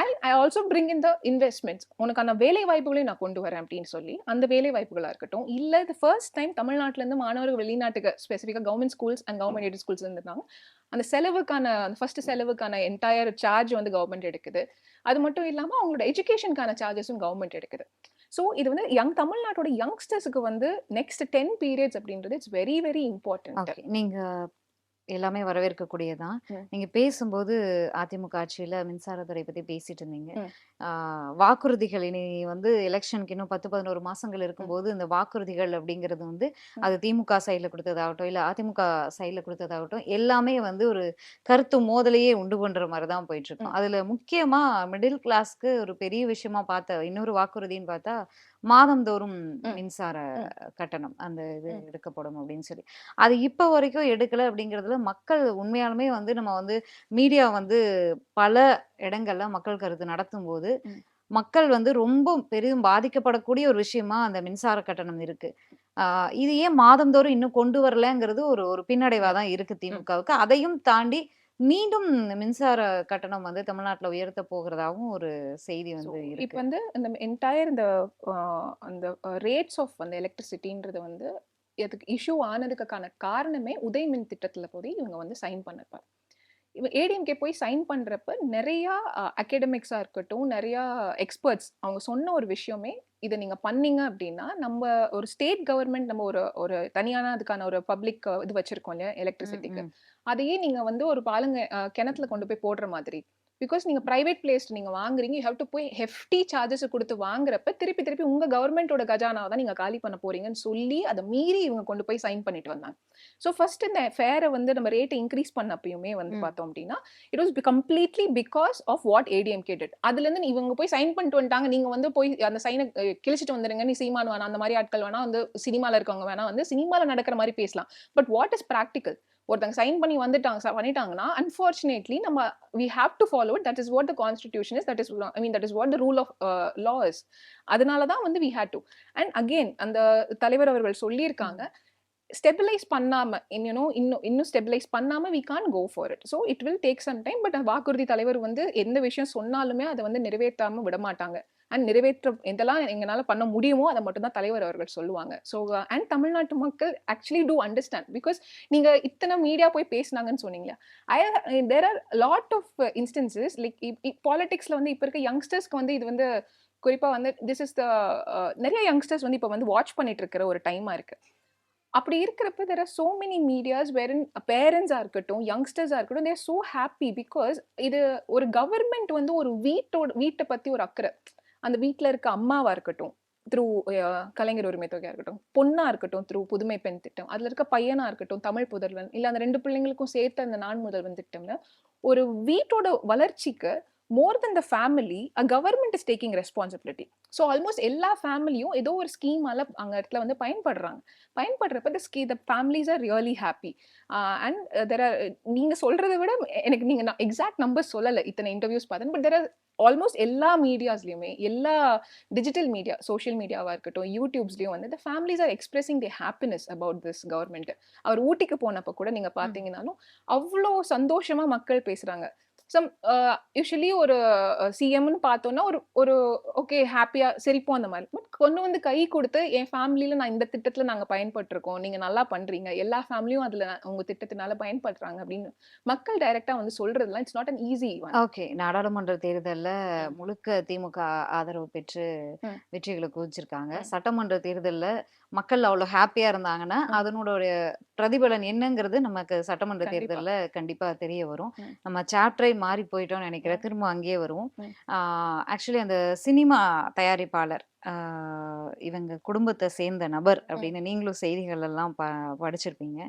I I also bring in the investments உனக்கான வேலை வாய்ப்புகளையும் நான் கொண்டு வரேன் அப்படின்னு சொல்லி அந்த வேலை வாய்ப்புகளாக இருக்கட்டும் இல்ல இது ஃபர்ஸ்ட் டைம் தமிழ்நாட்டுல இருந்து மாணவர்கள் வெளிநாட்டுக்கு ஸ்பெசிஃபிக்காக government schools and government aided schools இருந்திருந்தாங்க அந்த செலவுக்கான அந்த ஃபர்ஸ்ட் செலவுக்கான என்டையர் சார்ஜ் வந்து கவர்மெண்ட் எடுக்குது. அது மட்டும் இல்லாம அவங்களோட எஜுகேஷனுக்கான சார்ஜஸும் கவர்மெண்ட் எடுக்குது. ஸோ இது வந்து யங் தமிழ்நாட்டோட யங்ஸ்டர்ஸுக்கு வந்து நெக்ஸ்ட் டென் பீரியட்ஸ் அப்படின்றது இட்ஸ் வெரி வெரி இம்பார்ட்டன்ட் நீங்கள் நீங்க எல்லாமே வரவேற்கக்கூடியதான். நீங்க பேசும்போது அதிமுக ஆட்சியில மின்சாரத்துறை பத்தி பேசிட்டு இருந்தீங்க வாக்குறுதிகள் இனி வந்து எலெக்ஷனுக்கு இன்னும் பத்து பதினோரு மாசங்கள் இருக்கும்போது இந்த வாக்குறுதிகள் அப்படிங்கிறது வந்து. அது திமுக சைட்ல கொடுத்ததாகட்டும் இல்ல அதிமுக சைட்ல கொடுத்ததாகட்டும் எல்லாமே வந்து ஒரு கருத்து மோதலையே உண்டு பண்ற மாதிரி தான் போயிட்டு இருக்கும். அதுல முக்கியமா மிடில் கிளாஸ்க்கு ஒரு பெரிய விஷயமா பார்த்த இன்னொரு வாக்குறுதின்னு பார்த்தா மாதந்தோறும். மின்சார. கட்டணம் அந்த இது. எடுக்கப்படும் அப்படின்னு சொல்லி அது இப்ப வரைக்கும் எடுக்கல அப்படிங்கிறதுல மக்கள் உண்மையாலுமே வந்து நம்ம வந்து மீடியா வந்து பல இடங்கள்ல மக்கள் கருத்து நடத்தும் போது. மக்கள் வந்து ரொம்ப பெரிதும் பாதிக்கப்படக்கூடிய ஒரு விஷயமா அந்த மின்சார கட்டணம் இருக்கு ஆஹ் இது ஏன் மாதந்தோறும் இன்னும் கொண்டு வரலங்கிறது ஒரு ஒரு பின்னடைவா தான் இருக்கு திமுகவுக்கு அதையும் தாண்டி மீண்டும் மின்சார கட்டணம் வந்து தமிழ்நாட்டுல உயர்த்த போகிறதாவும் ஒரு செய்தி வந்து இப்போ வந்து இந்த என்டையர் இந்த அந்த ரேட்ஸ் ஆஃப் அந்த எலக்ட்ரிசிட்டின்றது வந்து அதுக்கு இஷ்யூ ஆனதுக்கான காரணமே உதய் மின் திட்டத்துல போய் இவங்க வந்து சைன் பண்ணப்பார் இவங்க ஏடிஎம்கே போய் சைன் பண்றப்ப நிறையா அகேடமிக்ஸா இருக்கட்டும் நிறையா எக்ஸ்பர்ட்ஸ் அவங்க சொன்ன ஒரு விஷயமே இதை நீங்க பண்ணீங்க அப்படின்னா நம்ம ஒரு ஸ்டேட் கவர்மெண்ட் நம்ம ஒரு ஒரு தனியான அதுக்கான ஒரு பப்ளிக் இது வச்சிருக்கோம் இல்லையா? எலக்ட்ரிசிட்டிக்கு. அதையே நீங்க வந்து ஒரு பாலுங்க கிணத்துல கொண்டு போய் போடுற மாதிரி. பிகாஸ் நீங்க பிரைவேட் பிளேஸ் நீங்க வாங்குறீங்க யூ ஹேவ் டு போய் ஹெஃப்டி சார்ஜஸ் கொடுத்து வாங்குறப்ப திருப்பி திருப்பி உங்க கவர்மெண்டோட கஜானாவை தான் நீங்க காலி பண்ண போறீங்கன்னு சொல்லி அதை மீறி இவங்க கொண்டு போய் சைன் பண்ணிட்டு வந்தாங்க. ஸோ ஃபர்ஸ்ட் இந்த ஃபேரை வந்து நம்ம ரேட்டை இன்க்ரீஸ் பண்ணப்பயுமே வந்து. பார்த்தோம் அப்படின்னா it was completely because of what ATM கேட்டட் அதுல இருந்து இவங்க போய் சைன் பண்ணிட்டு வந்துட்டாங்க. நீங்க வந்து போய் அந்த சைனை கிழிச்சிட்டு வந்துருங்க. நீ சீமான் வேணாம் அந்த மாதிரி ஆட்கள் வேணா வந்து சினிமால இருக்கவங்க வேணா வந்து சினிமால நடக்கிற மாதிரி பேசலாம். பட் வாட் இஸ் ப்ராக்டிக்கல் ஒருத்தங்க சைன் பண்ணி வந்துட்டாங்க பண்ணிட்டாங்கன்னா அன்ஃபார்ச்சுனேட்லி நம்ம we have to follow it that is what the constitution is that is I mean that is what the rule of law is அதனால தான் வந்து we had to and again அந்த தலைவர் அவர்கள் சொல்லியிருக்காங்க ஸ்டெபிலைஸ் பண்ணாம இன்னும் இன்னும் இன்னும் ஸ்டெபிலைஸ் பண்ணாம we can go for it so it will take some time but வாக்குறுதி தலைவர் வந்து எந்த விஷயம் சொன்னாலுமே அதை வந்து நிறைவேற்றாம விட மாட்டாங்க அண்ட் நிறைவேற்ற எதெல்லாம் எங்களால் பண்ண முடியுமோ அதை மட்டும் தான் தலைவர் அவர்கள் சொல்லுவாங்க. ஸோ அண்ட் uh, தமிழ்நாட்டு மக்கள் ஆக்சுவலி டூ அண்டர்ஸ்டாண்ட் பிகாஸ் நீங்கள் இத்தனை மீடியா போய் பேசினாங்கன்னு சொன்னீங்களா? I there are lot of instances like பாலிடிக்ஸில் வந்து இப்போ இருக்க யங்ஸ்டர்ஸ்க்கு வந்து இது வந்து குறிப்பாக வந்து திஸ் இஸ் த நிறைய யங்ஸ்டர்ஸ் வந்து இப்போ வந்து வாட்ச் பண்ணிட்டு இருக்கிற ஒரு டைமாக இருக்குது அப்படி இருக்கிறப்ப there are so many medias வெரன் பேரண்ட்ஸாக இருக்கட்டும் யங்ஸ்டர்ஸாக இருக்கட்டும் தேர் சோ ஹாப்பி பிகாஸ் இது ஒரு கவர்மெண்ட் வந்து ஒரு வீட்டோட வீட்டை பற்றி ஒரு அக்கறை. அந்த வீட்டில் இருக்க அம்மாவாக இருக்கட்டும் த்ரூ கலைஞர் உரிமை தொகையாக இருக்கட்டும் பொண்ணாக இருக்கட்டும் த்ரூ புதுமை பெண் திட்டம் அதில் இருக்க பையனாக இருக்கட்டும் தமிழ் புதல்வன் இல்லை அந்த ரெண்டு பிள்ளைங்களுக்கும் சேர்த்து அந்த நான் முதல்வன் திட்டம்னு ஒரு வீட்டோட வளர்ச்சிக்கு more than the family a government is taking responsibility so almost எல்லா ஃபேமிலியும் ஏதோ ஒரு ஸ்கீமால அங்க இடத்துல வந்து பயன்படுறாங்க. பயன்படுறப்ப the scheme the families are really happy and there are நீங்க சொல்றதை விட எனக்கு நீங்க எக்ஸாக்ட் நம்பர் சொல்லலை இத்தனை இன்டர்வியூஸ் பார்த்தேன் பட் தெர் ஆர் ஆல்மோஸ்ட் எல்லா மீடியாஸ்லயுமே எல்லா டிஜிட்டல் மீடியா சோஷியல் மீடியாவா இருக்கட்டும் யூடியூப்ஸ்லயும் வந்து the families are expressing the happiness about this government அவர் ஊட்டிக்கு போனப்ப கூட நீங்க பாத்தீங்கன்னாலும் அவ்வளோ சந்தோஷமா மக்கள் பேசுறாங்க. சம் யூஸ்வலி ஒரு சிஎம்னு பார்த்தோன்னா ஒரு ஒரு ஓகே ஹாப்பியா சிரிப்போம் அந்த மாதிரி. பட் கொண்டு வந்து கை கொடுத்து என் ஃபேமிலியில நான் இந்த திட்டத்துல நாங்க பயன்பட்டிருக்கோம். நீங்க நல்லா பண்றீங்க. எல்லா ஃபேமிலியும் அதுல உங்க திட்டத்தினால பயன்படுறாங்க அப்படின்னு மக்கள் டைரக்டா வந்து சொல்றதுலாம் it's not an easy okay. நாடாளுமன்ற தேர்தல்ல. முழுக்க திமுக ஆதரவு பெற்று. வெற்றிகளை குவிச்சிருக்காங்க. சட்டமன்ற தேர்தல்ல மக்கள் அவ்வளவு ஹாப்பியா இருந்தாங்கன்னா. அதனுடைய பிரதிபலன் என்னங்கிறது நமக்கு சட்டமன்ற. தேர்தல்ல கண்டிப்பா தெரிய வரும். நம்ம சாப்டரை மாறி போயிட்டோம்னு நினைக்கிறேன். திரும்ப அங்கேயே வருவோம். ஆக்சுவலி அந்த சினிமா தயாரிப்பாளர் ஆஹ் இவங்க குடும்பத்தை சேர்ந்த நபர் அப்படின்னு நீங்களும் செய்திகள் எல்லாம் ப படிச்சிருப்பீங்க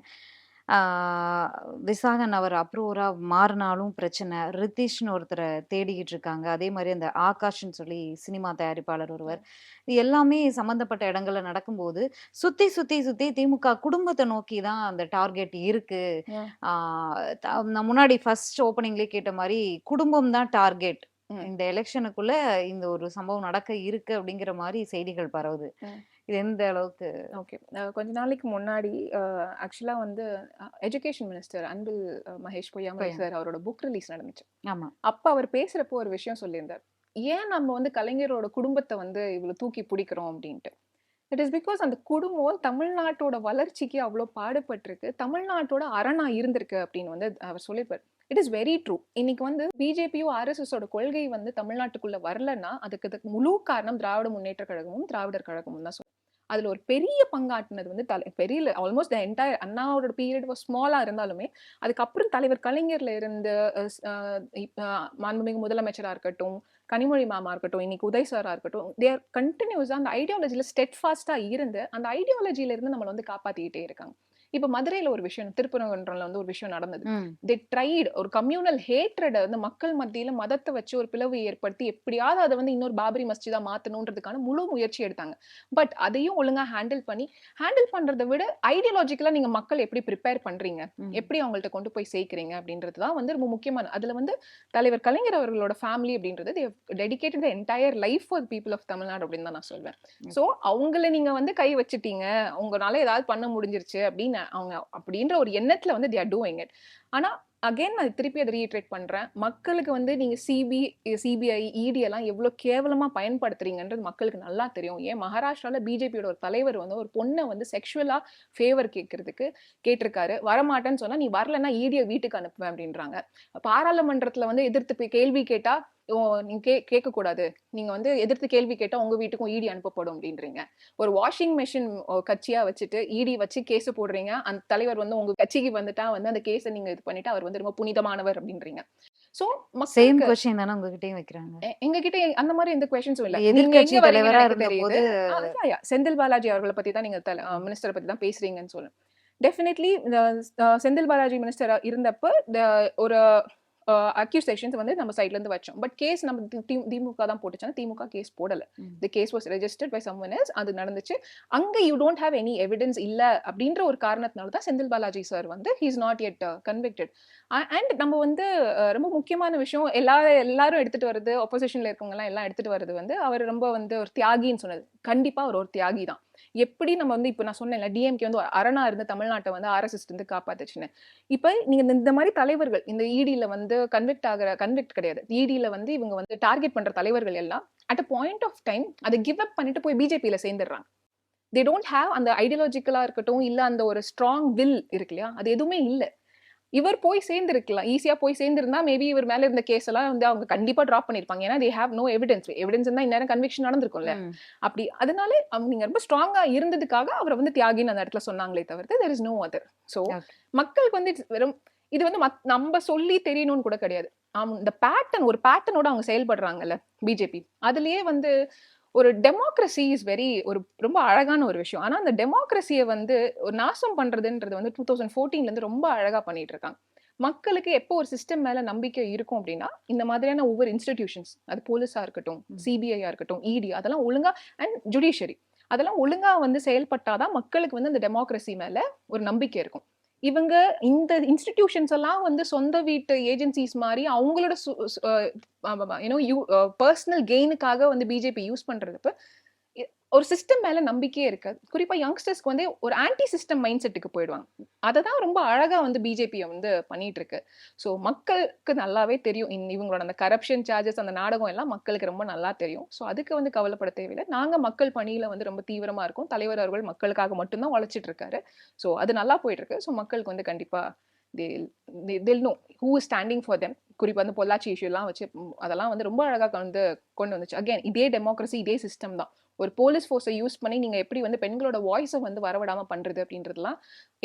விசாகன் அவர் அப்ரூவரா மாறினாலும் பிரச்சனை. ரித்திஷ்னு ஒருத்தரை தேடிக்கிட்டு இருக்காங்க. அதே மாதிரி அந்த ஆகாஷ்னு சொல்லி சினிமா தயாரிப்பாளர் ஒருவர். இது எல்லாமே சம்பந்தப்பட்ட இடங்கள்ல நடக்கும்போது சுத்தி சுத்தி சுத்தி திமுக குடும்பத்தை நோக்கி தான் அந்த டார்கெட் இருக்கு. நான் முன்னாடி ஃபர்ஸ்ட் ஓப்பனிங்லேயே கேட்ட மாதிரி குடும்பம் தான் டார்கெட். இந்த எலெக்ஷனுக்குள்ள இந்த ஒரு சம்பவம் நடக்க இருக்கு அப்படிங்கிற மாதிரி செய்திகள் பரவுது. இது எந்த அளவுக்கு? ஓகே. கொஞ்ச நாளைக்கு முன்னாடி ஆக்சுவலா வந்து எஜுகேஷன் மினிஸ்டர் அன்பில் மகேஷ் பொய்யாமொழி பொய்யா. சார் அவரோட புக் ரிலீஸ் நடந்துச்சு. ஆமா. அப்ப அவர் பேசுறப்போ ஒரு விஷயம் சொல்லியிருந்தார். ஏன் நம்ம வந்து கலைஞரோட குடும்பத்தை வந்து இவ்வளவு தூக்கி பிடிக்கிறோம்? அப்படின்ட்டு. இட் இஸ் பிகாஸ் அந்த குடும்பம் தமிழ்நாட்டோட வளர்ச்சிக்கு அவ்வளோ பாடுபட்டிருக்கு. தமிழ்நாட்டோட அரணா இருந்திருக்கு. அப்படின்னு வந்து அவர் சொல்லியிருப்பார். இட் இஸ் வெரி ட்ரூ இன்னைக்கு வந்து பிஜேபியும் ஆர்எஸ்எஸோட கொள்கை வந்து தமிழ்நாட்டுக்குள்ள வரலன்னா அதுக்கு முழு காரணம் திராவிட முன்னேற்ற கழகமும் திராவிடர் கழகமும் தான் சொல்லுவேன் அதில் ஒரு பெரிய பங்காட்டினது வந்து தலை பெரிய ஆல்மோஸ்ட் த என்டையர் அண்ணாவோட பீரியட் வாஸ் ஸ்மாலா இருந்தாலுமே அதுக்கப்புறம் தலைவர் கலைஞர்ல இருந்து மாண்புமிகு முதலமைச்சராக இருக்கட்டும் கனிமொழி மாமா இருக்கட்டும் இன்னைக்கு உதய் சாரா இருக்கட்டும் தேர் கண்டினியூஸாக அந்த ஐடியாலஜியில் ஸ்டெட் ஃபாஸ்ட்டாக இருந்து அந்த ஐடியாலஜில இருந்து நம்மளை வந்து காப்பாற்றிக்கிட்டே இருக்காங்க. இப்ப மதுரையில ஒரு விஷயம் திருப்பரங்குன்றம்ல வந்து ஒரு விஷயம் நடந்தது. தி ட்ரைட் ஒரு கம்யூனல் ஹேட்ரட வந்து மக்கள் மத்தியில மதத்தை வச்சு ஒரு பிளவு ஏற்படுத்தி எப்படியாவது அதை வந்து இன்னொரு பாபரி மஸ்ஜிதா மாத்தணுன்றதுக்கான முழு முயற்சி எடுத்தாங்க. பட் அதையும் ஒழுங்கா ஹேண்டில் பண்ணி ஹேண்டில் பண்றதை விட ஐடியாலஜிக்கலா நீங்க மக்கள் எப்படி ப்ரிப்பேர் பண்றீங்க. எப்படி அவங்கள்ட்ட கொண்டு போய் சேர்க்கிறீங்க? அப்படின்றது தான் வந்து ரொம்ப முக்கியமான அதுல வந்து தலைவர் கலைஞர் அவர்களோட ஃபேமிலி அப்படின்றது dedicated entire life for people of Tamil Nadu அப்படின்னு தான் நான் சொல்வேன். சோ அவங்கள நீங்க வந்து கை வச்சுட்டீங்க. உங்களால ஏதாவது பண்ண முடிஞ்சிருச்சு அப்படின்னு அவங்க அப்படின்ற ஒரு எண்ணத்துல வந்து they ஆர் டூயிங் இட் ஆனா அகைன் நான் திருப்பி அதை ரீட்ரேட் பண்றேன். மக்களுக்கு வந்து நீங்க சிபி சிபிஐ இடி எல்லாம் எவ்வளவு கேவலமா பயன்படுத்துறீங்கன்றது மக்களுக்கு நல்லா தெரியும். ஏன்? மகாராஷ்டிரால பிஜேபியோட ஒரு தலைவர் வந்து ஒரு பொண்ணை வந்து செக்ஷுவலா ஃபேவர் கேட்கறதுக்கு கேட்டிருக்காரு. வரமாட்டேன்னு சொன்னா நீ வரலன்னா ஈடியை வீட்டுக்கு அனுப்புவேன் அப்படின்றாங்க. பாராளுமன்றத்துல வந்து எதிர்த்து கேள்வி கேட்டா நீங்க கே கேட்க கூடாது நீங்க வந்து எதிர்த்து கேள்வி கேட்டா உங்க வீட்டுக்கும் ஈடி அனுப்பப்படும் அப்படின்றீங்க. ஒரு வாஷிங் மிஷின் கட்சியா வச்சுட்டு ஈடி வச்சு கேஸ் போடுறீங்க. அந்த தலைவர் வந்து உங்க கட்சிக்கு வந்துட்டா வந்து அந்த கேஸை நீங்க இது பண்ணிட்டு அவர் வந்து ரொம்ப புனிதமானவர் அப்படின்றீங்க. சோ சேம் கொஸ்டின் தானே உங்ககிட்டயும் வைக்கிறாங்க? எ- எங்ககிட்ட அந்த மாதிரி எந்த கொஸ்டின்ஸும் இல்ல. எங்க வரீங்கன்னு தலைவரா எனக்கு இருந்த தெரியுது. போது ஆ, yeah, yeah. செந்தில் பாலாஜி அவர்களை பத்தி தான் நீங்க மினிஸ்டரை பத்தி தான் பேசுறீங்கன்னு சொல்லுங்க. டெஃபினெட்லி செந்தில் பாலாஜி மினிஸ்டர் இருந்தப்ப ஒரு அக்யூசேஷன்ஸ் வந்து நம்ம சைட்ல இருந்து வச்சோம். பட் கேஸ் நம்ம திமுக தான் போட்டுச்சாங்க திமுக கேஸ் போடல. The case was registered by someone else அது நடந்துச்சு. அங்க you don't have any evidence இல்ல அப்படின்ற ஒரு காரணத்தினால தான் செந்தில் பாலாஜி சார் வந்து he is not yet convicted and நம்ம வந்து ரொம்ப முக்கியமான விஷயம் எல்லாரும் எல்லாரும் எடுத்துட்டு வருது ஒப்போசிஷன்ல இருக்கவங்க எல்லாம் எடுத்துட்டு வருது வந்து அவர் ரொம்ப வந்து ஒரு தியாகின்னு சொன்னது. கண்டிப்பா அவர் ஒரு தியாகி தான் எப்படி நம்ம வந்து இப்போ நான் சொன்னேன்ல டிஎம்கே வந்து அரணா இருந்து தமிழ்நாட்டை வந்து ஆர்எஸ்எஸ் இருந்து காப்பாத்துச்சுன்னு. இப்போ நீங்க இந்த- இந்த மாதிரி தலைவர்கள் இந்த இடியில வந்து கன்விக்ட் ஆகிற கன்விக்ட் கிடையாது. இடியில வந்து இவங்க வந்து டார்கெட் பண்ற தலைவர்கள் எல்லாம் at a point of time அதை கிவ் அப் பண்ணிட்டு போய் பிஜேபியில சேர்ந்துடுறாங்க. தே டோன்ட் ஹேவ் அந்த ஐடியாலஜிக்கலா இருக்கட்டும் இல்ல அந்த ஒரு ஸ்ட்ராங் வில் இருக்கு இல்லையா? அது எதுவுமே இல்லை. இவர் போய் சேர்ந்திருக்கலாம். ஈஸியா போய் சேர்ந்திருந்தா மேபி இவர் மேல இருந்த கேஸ் எல்லாம் வந்து அவங்க கண்டிப்பா டிராப் பண்ணிருப்பாங்க. ஏன்னா they have no evidence evidence இருந்தா இந்நேரம் கன்விக்ஷன் நடந்திருக்கும்ல. அப்படி அதனால அவங்க நீங்க ரொம்ப ஸ்ட்ராங்கா இருந்ததுக்காக அவரை வந்து தியாகின்னு அந்த இடத்துல சொன்னாங்களே தவிர்த்து there is no other so Okay. மக்களுக்கு வந்து வெறும் இது வந்து மத்- நம்ம சொல்லி தெரியணும்னு கூட கிடையாது. இந்த பேட்டர்ன் ஒரு பேட்டர்னோட அவங்க செயல்படுறாங்கல்ல பிஜேபி அதுலயே வந்து ஒரு டெமோக்ரஸி இஸ் வெரி ஒரு ரொம்ப அழகான ஒரு விஷயம். ஆனா அந்த டெமோக்ரஸியை வந்து ஒரு நாசம் பண்றதுன்றது வந்து டூ தௌசண்ட் ஃபோர்டீன்ல இருந்து ரொம்ப அழகா பண்ணிட்டு இருக்காங்க. மக்களுக்கு எப்போ ஒரு சிஸ்டம் மேல நம்பிக்கை இருக்கும் அப்படின்னா இந்த மாதிரியான ஒவ்வொரு இன்ஸ்டிடியூஷன்ஸ் அது போலீஸா இருக்கட்டும். சிபிஐயா இருக்கட்டும் இடி அதெல்லாம் ஒழுங்கா அண்ட் ஜுடிஷியரி அதெல்லாம் ஒழுங்கா வந்து செயல்பட்டாதான் மக்களுக்கு வந்து அந்த டெமோக்ரஸி மேல ஒரு நம்பிக்கை இருக்கும். இவங்க இந்த இன்ஸ்டிடியூஷன்ஸ் எல்லாம் வந்து சொந்த வீட்டு ஏஜென்சிஸ் மாதிரி அவங்களோட யூனோ யூ பர்சனல் கெயினுக்காக வந்து பிஜேபி யூஸ் பண்றதுப்ப ஒரு சிஸ்டம் மேலே நம்பிக்கையே இருக்காது. குறிப்பாக யங்ஸ்டர்ஸ்க்கு வந்து ஒரு ஆன்டி சிஸ்டம் மைண்ட் செட்டுக்கு போயிடுவாங்க. அதை தான் ரொம்ப அழகாக வந்து பிஜேபியை வந்து பண்ணிட்டு இருக்கு ஸோ மக்களுக்கு நல்லாவே தெரியும். இன் இவங்களோட அந்த கரப்ஷன் சார்ஜஸ் அந்த நாடகம் எல்லாம் மக்களுக்கு ரொம்ப நல்லா தெரியும். ஸோ அதுக்கு வந்து கவலைப்பட தேவையில்லை. நாங்கள் மக்கள் பணியில் வந்து ரொம்ப தீவிரமாக இருக்கும். தலைவர் அவர்கள் மக்களுக்காக மட்டும்தான் உழைச்சிட்டு இருக்காரு ஸோ அது நல்லா போயிட்டு இருக்கு ஸோ மக்களுக்கு வந்து கண்டிப்பாக they'll know who is standing for them குறிப்பாக வந்து பொள்ளாச்சி இஷ்யூலாம் வச்சு அதெல்லாம் வந்து ரொம்ப அழகாக வந்து கொண்டு வந்துச்சு. அகைன் இதே டெமோக்ரஸி இதே சிஸ்டம் தான். ஒரு போலீஸ் ஃபோர்ஸை யூஸ் பண்ணி நீங்கள் எப்படி வந்து பெண்களோட வாய்ஸை வந்து வரவிடாமல் பண்ணுறது அப்படின்றதுலாம்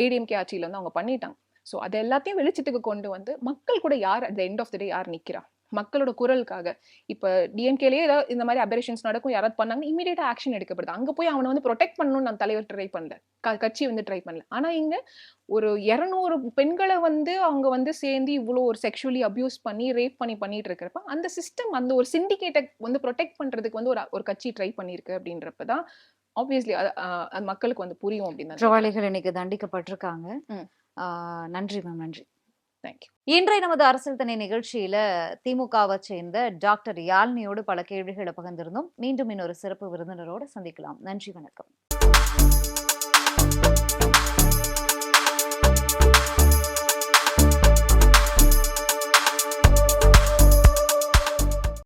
ஏடிஎம்கே ஆட்சியில் வந்து அவங்க பண்ணிட்டாங்க. ஸோ அது எல்லாத்தையும் வெளிச்சத்துக்கு கொண்டு வந்து மக்கள் கூட யார் at end of the day யார் நிற்கிறா மக்களோட குரலுக்காக. இப்ப டிஎம்கேலயே ஏதாவது இந்த மாதிரி அபரேஷன்ஸ் நடக்கும் யாராவது பண்ணாங்கன்னா இமீடியட்டா ஆக்ஷன் எடுக்கப்படுது. அங்க போய் அவனை வந்து ப்ரொடெக்ட் பண்ணணும்னு நான் தலைவர் ட்ரை பண்ணல. கட்சி வந்து ட்ரை பண்ணல. ஆனா இங்க ஒரு இருநூறு பெண்களை வந்து அவங்க வந்து சேர்ந்து இவ்வளோ ஒரு செக்ஷுவலி அபியூஸ் பண்ணி ரேப் பண்ணி பண்ணிட்டு இருக்கிறப்ப அந்த சிஸ்டம் அந்த ஒரு சிண்டிகேட்டை வந்து ப்ரொடெக்ட் பண்றதுக்கு வந்து ஒரு ஒரு கட்சி ட்ரை பண்ணியிருக்கு அப்படின்றப்ப தான் ஆப்வியஸ்லி அது மக்களுக்கு வந்து புரியும் அப்படின்னு குற்றவாளிகள் இன்னைக்கு தண்டிக்கப்பட்டிருக்காங்க. நன்றி மேம் நன்றி. தேங்க்யூ இன்றைய நமது அரசியல் தனி நிகழ்ச்சியில திமுகவை சேர்ந்த டாக்டர் யாழ்னியோடு பல கேள்விகளை பகிர்ந்திருந்தோம். மீண்டும் இன்னொரு சிறப்பு விருந்தினரோடு சந்திக்கலாம். நன்றி வணக்கம்.